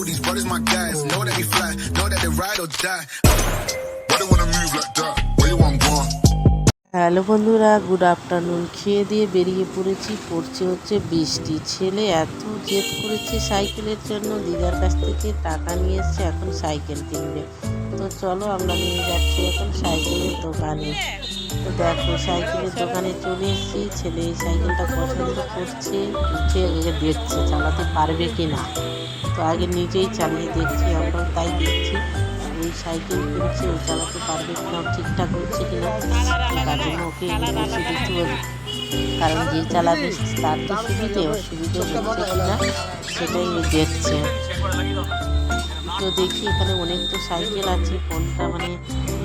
Oh, these brothers my guys. Know that we fly, know that they ride or die. Why they wanna move like that? Where you want gone? Hello বন্ধুরা good afternoon খেয়ে দিয়ে বেরিয়ে পড়েছি পড়ছে হচ্ছে বৃষ্টি ছেলে এত জেদ করেছে সাইকেলের জন্য দিদার কাছ থেকে টাকা নিয়ে এসছে এখন সাইকেল কিনবে তো চলো আমরা নিয়ে যাচ্ছি এখন সাইকেলের দোকানে তো দেখো, সাইকেলের দোকানে চলে এসেছি। ছেলে এই সাইকেলটা পছন্দ করছে উঠে আগে দেখছে, চালাতে পারবে কি না তো আগে নিজেই চালিয়ে দেখছি, আমরাও তাই দেখছি। ওই সাইকেল কিনছে, ও চালাতে পারবে কিনা, ও ঠিকঠাক হচ্ছে কিনা, তার জন্য ওকে বেশি দিতে হবে কারণ যে চালাবে, তার তো সুবিধে, ওর সুবিধে হচ্ছে কিনা, সেটাই ও দেখছে। তো দেখি এখানে অনেক তো সাইকেল আছে, কোনটা মানে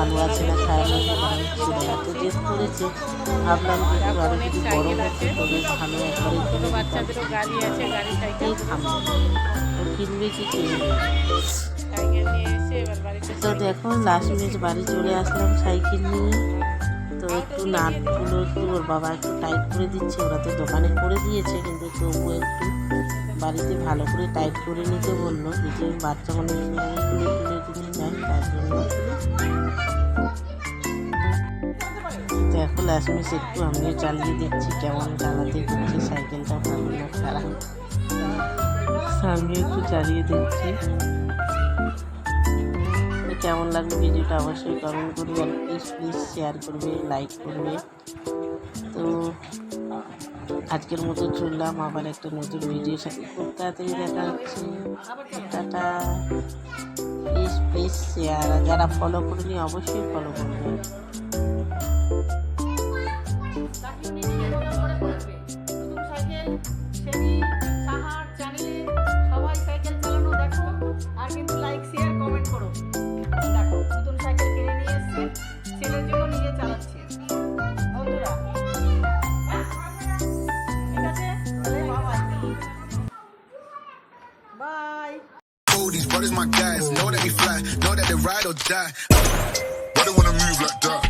ভালো আছে না খারাপ আছে কারণ এত জেদ করেছে ভাবলাম যে যদি বড় হতো তো বেশ একবারে কিনে বাচ্চাদেরও গাড়ি আছে গাড়ি সাইকেল ও কিনবে কি তো দেখো লাস্ট মিনিট বাড়ি চলে আসলাম সাইকেল নিয়ে। তো একটু নাটগুলো একটু ওর বাবা একটু টাইট করে দিচ্ছে ওরা তো দোকানে করে দিয়েছে কিন্তু তবুও একটু। বাড়িতে ভালো করে টাইট করে নিতে বলল। যে বাচ্চা মানুষ তুলে তুলে তুলে তার জন্য। দেখো মিনিট একটু আমিও চালিয়ে দেখছি কেমন চালাতে হচ্ছে, সাইকেলটা ভালো না খারাপ। আমিও একটু চালিয়ে দেখছি। তো কেমন লাগল ভিডিওটা অবশ্যই কমেন্ট করবে আর প্লিজ প্লিজ শেয়ার করবে লাইক করবে। তো আজকের মতো চললাম, আবার একটা নতুন ভিডিওর সাথে খুব তাড়াতাড়ি দেখা হচ্ছে। টাটা। প্লিজ প্লিজ শেয়ার যারা ফলো করেনি, অবশ্যই ফলো করবে। সবাই সাইকেল চালানো দেখো আর কিন্তু লাইক শেয়ার কমেন্ট করো। Oh, these my guys. Know that we fly, know that they ride or die. Why they wanna move like that?